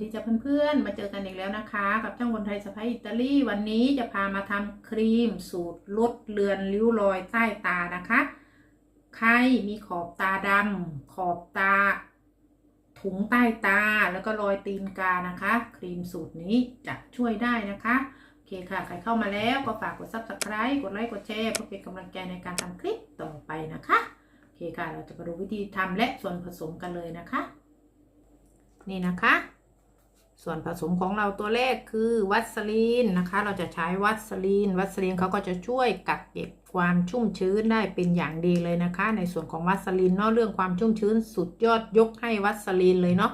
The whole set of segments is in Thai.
ดีเจเพื่อนๆ มาเจอกันอีกแล้วนะคะ กับช่างคนไทยสะพายอิตาลีวันนี้จะพามาทำครีมสูตรลดเลือนริ้วรอยใต้ตานะคะ ใครมีขอบตาดำขอบตา ถุงใต้ตาแล้วก็รอยตีนกานะคะ ครีมสูตรนี้จะช่วยได้นะคะโอเคค่ะใครเข้ามาแล้วก็ฝากกด subscribe กดไลค์กดแชร์เพื่อเป็นกำลังใจในการทำคลิปต่อไปนะคะโอเคค่ะเราจะมาดูวิธีทำและส่วนผสมกันเลยนะคะนี่นะคะ ส่วนผสมของเราตัวแรกคือวัสลีนนะคะ เราจะใช้วัสลีน วัสลีนเขาก็จะช่วยกักเก็บความชุ่มชื้นได้เป็นอย่างดีเลยนะคะ ในส่วนของวัสลีนเนาะเรื่องความชุ่มชื้นสุดยอดยกให้วัสลีนเลยเนาะ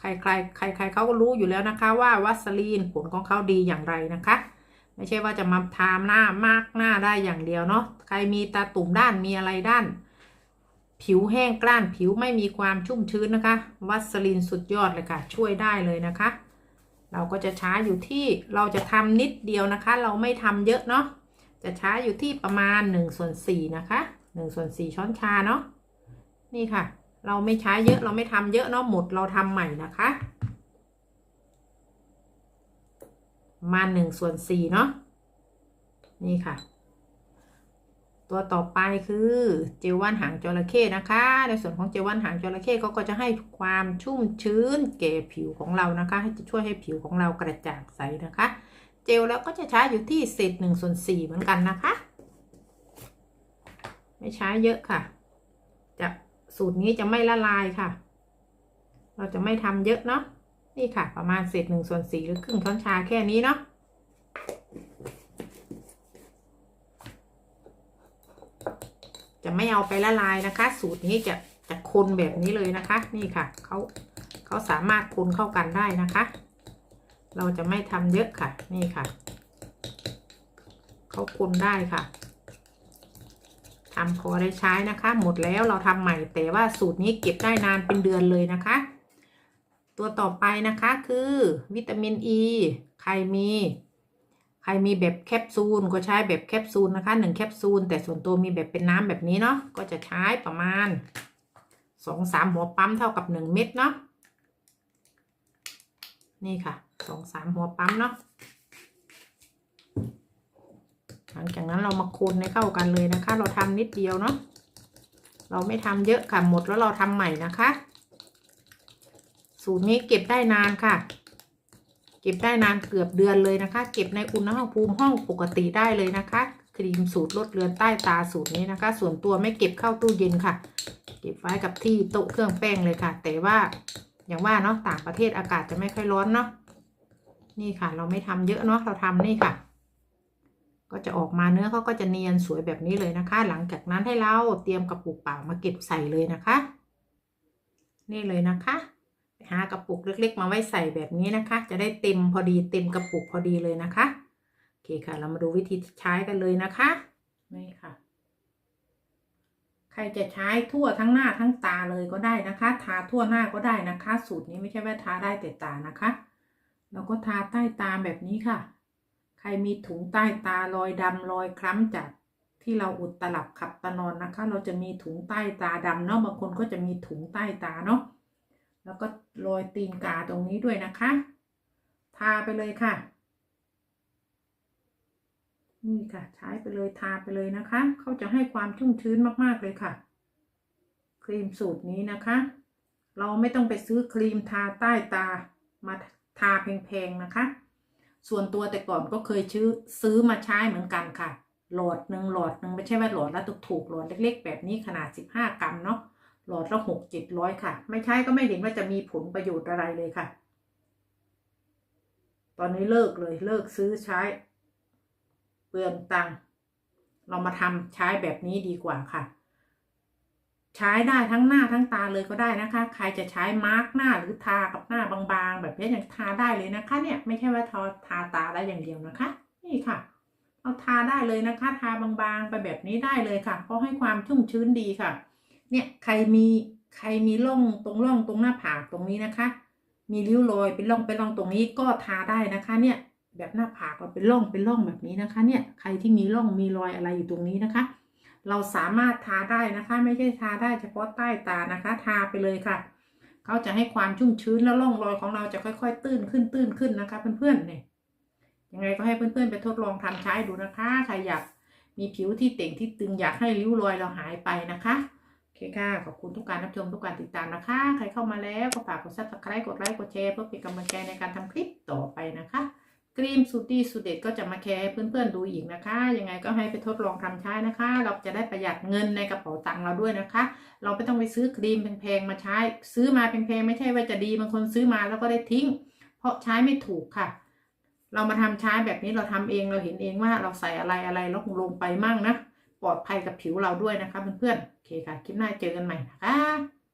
ใครใครใครใครเขาก็รู้อยู่แล้วนะคะว่าวัสลีนผลของเขาดีอย่างไรนะคะ ไม่ใช่ว่าจะมาทาหน้ามากหน้าได้อย่างเดียวเนาะใครมีตาตุ่มด้านมีอะไรด้าน ผิวแห้งกร้านผิวไม่มีความชุ่มชื้นนะคะ วัสลีนสุดยอดเลยค่ะ ช่วยได้เลยนะคะ เราก็จะใช้อยู่ที่เราจะทำนิดเดียวนะคะ เราไม่ทำเยอะเนาะจะใช้อยู่ที่ประมาณ1ส่วน4นะคะ1ส่วน4ช้อนชาเนาะนี่ค่ะ เราไม่ใช้เยอะเราไม่ทำเยอะเนาะหมดเราทำใหม่นะคะมา1ส่วน4เนาะนี่ค่ะ ตัวต่อไปคือเจลว่านหางจระเข้นะคะ ในส่วนของเจลว่านหางจระเข้เขาก็จะให้ความชุ่มชื้นแก่ผิวของเรานะคะ ให้จะช่วยให้ผิวของเรากระจ่างใสนะคะ เจลแล้วก็จะใช้อยู่ที่เศษหนึ่งส่วนสี่เหมือนกันนะคะ ไม่ใช้เยอะค่ะ จะสูตรนี้จะไม่ละลายค่ะ เราจะไม่ทำเยอะเนาะนี่ค่ะ ประมาณเศษหนึ่งส่วนสี่หรือครึ่งช้อนชาแค่นี้เนาะ จะไม่เอาไปละลายนะคะ สูตรนี้จะจะคนแบบนี้เลยนะคะ นี่ค่ะเขาเขาสามารถคนเข้ากันได้นะคะ เราจะไม่ทำเยอะค่ะ นี่ค่ะเขาคนได้ค่ะทำพอได้ใช้นะคะ หมดแล้วเราทำใหม่แต่ว่าสูตรนี้เก็บได้นานเป็นเดือนเลยนะคะ ตัวต่อไปนะคะคือวิตามินอ e, ีใครมี ใครมีแบบแคปซูลก็ใช้แบบแคปซูลนะคะหนึ่งแคปซูลแต่ส่วนตัวมีแบบเป็นน้ำแบบนี้เนาะก็จะใช้ประมาณสองสามหัวปั๊มเท่ากับหนึ่งเม็ดเนาะนี่ค่ะสองสามหัวปั๊มเนาะหลังจากนั้นเรามาคนให้เข้ากันเลยนะคะ เราทำนิดเดียวเนาะเราไม่ทำเยอะค่ะหมดแล้วเราทำใหม่นะคะ สูตรนี้เก็บได้นานค่ะ ก็บได้นานเกือบเดือนเลยนะคะ เก็บในอุณหภูมิห้องปกติได้เลยนะคะ ครีมสูตรลดเลือนใต้ตาสูตรนี้นะคะ ส่วนตัวไม่เก็บเข้าตู้เย็นค่ะ เก็บไว้กับที่โต๊ะเครื่องแป้งเลยค่ะ แต่ว่าอย่างว่าเนาะต่างประเทศอากาศจะไม่ค่อยร้อนเนาะนี่ค่ะ เราไม่ทำเยอะเนาะเราทำนี่ค่ะ ก็จะออกมาเนื้อเขาก็จะเนียนสวยแบบนี้เลยนะคะ หลังจากนั้นให้เราเตรียมกระปุกเปล่ามาเก็บใส่เลยนะคะ นี่เลยนะคะ หากระปุกเล็กๆ มาไว้ใส่แบบนี้นะคะ จะได้เต็มพอดีเต็มกระปุกพอดีเลยนะคะ โอเคค่ะ เรามาดูวิธีใช้กันเลยนะคะนี่ค่ะ ใครจะใช้ทั่วทั้งหน้าทั้งตาเลยก็ได้นะคะ ทาทั่วหน้าก็ได้นะคะ สูตรนี้ไม่ใช่ว่าทาได้แต่ตานะคะเราก็ทาใต้ตาแบบนี้ค่ะ ใครมีถุงใต้ตารอยดำรอยคล้ำจากที่เราอุดตลับขับตะนอนนะคะ เราจะมีถุงใต้ตาดำเนาะบางคนก็จะมีถุงใต้ตาเนาะ แล้วก็โรยตีนกาตรงนี้ด้วยนะคะ ทาไปเลยค่ะ นี่ค่ะ ใช้ไปเลยทาไปเลยนะคะ เขาจะให้ความชุ่มชื้นมากๆเลยค่ะ ครีมสูตรนี้นะคะ เราไม่ต้องไปซื้อครีมทาใต้ตามาทาแพงๆนะคะ ส่วนตัวแต่ก่อนก็เคยซื้อซื้อมาใช้เหมือนกันค่ะ หลอดหนึ่งหลอดหนึ่งไม่ใช่ว่าหลอดละถูกๆหลอดเล็ก ๆ แบบนี้ขนาด 15 กรัมเนาะ หลอดละหกเจ็ดร้อยค่ะ ไม่ใช่ก็ไม่เห็นว่าจะมีผลประโยชน์อะไรเลยค่ะ ตอนนี้เลิกเลยเลิกซื้อใช้ เปลืองตังค์เรามาทำใช้แบบนี้ดีกว่าค่ะ ใช้ได้ทั้งหน้าทั้งตาเลยก็ได้นะคะ ใครจะใช้มาร์กหน้าหรือทากับหน้าบางๆ แบบนี้ยังทาได้เลยนะคะ เนี่ย ไม่ใช่ว่าทาทาตาได้อย่างเดียวนะคะ นี่ค่ะเอาทาได้เลยนะคะ ทาบางๆ ไปแบบนี้ได้เลยค่ะ เพราะให้ความชุ่มชื้นดีค่ะ เนี่ยใครมีใครมีร่องตรงร่องตรงหน้าผากตรงนี้นะคะ มีริ้วรอยเป็นร่องเป็นร่องตรงนี้ก็ทาได้นะคะ เนี่ยแบบหน้าผากเราเป็นร่องเป็นร่องแบบนี้นะคะ เนี่ยใครที่มีร่องมีรอยอะไรอยู่ตรงนี้นะคะ เราสามารถทาได้นะคะ ไม่ใช่ทาได้เฉพาะใต้ตานะคะ ทาไปเลยค่ะเขาจะให้ความชุ่มชื้นแล้วร่องรอยของเราจะค่อย ๆ ตื้นขึ้นตื้นขึ้นนะคะเพื่อนๆเนี่ยยังไงก็ให้เพื่อนๆไปทดลองทำใช้ดูนะคะใครอยากมีผิวที่เต่งที่ตึงอยากให้ริ้วรอยเราหายไปนะคะ โอเคค่ะ ขอบคุณทุกการรับชมทุกการติดตามนะคะ ใครเข้ามาแล้วก็ฝากกดซับสไครต์กดไลค์กดแชร์เพื่อเป็นกำลังใจในการทำคลิปต่อไปนะคะครีมสูตรดีสูตรเด็ดก็จะมาแชร์ให้เพื่อนๆดูอีกนะคะ ยังไงก็ให้ไปทดลองทำใช้นะคะ เราจะได้ประหยัดเงินในกระเป๋าตังค์เราด้วยนะคะ เราไม่ต้องไปซื้อครีมแพงๆมาใช้ ซื้อมาแพงๆไม่ใช่ว่าจะดีบางคนซื้อมาแล้วก็ได้ทิ้ง เพราะใช้ไม่ถูกค่ะ เรามาทำใช้แบบนี้เราทำเองเราเห็นเองว่าเราใส่อะไรอะไรลงลงไปมั่งนะ ปลอดภัยกับผิวเราด้วยนะคะเพื่อนๆโอเคค่ะ คลิปหน้าเจอกันใหม่นะคะ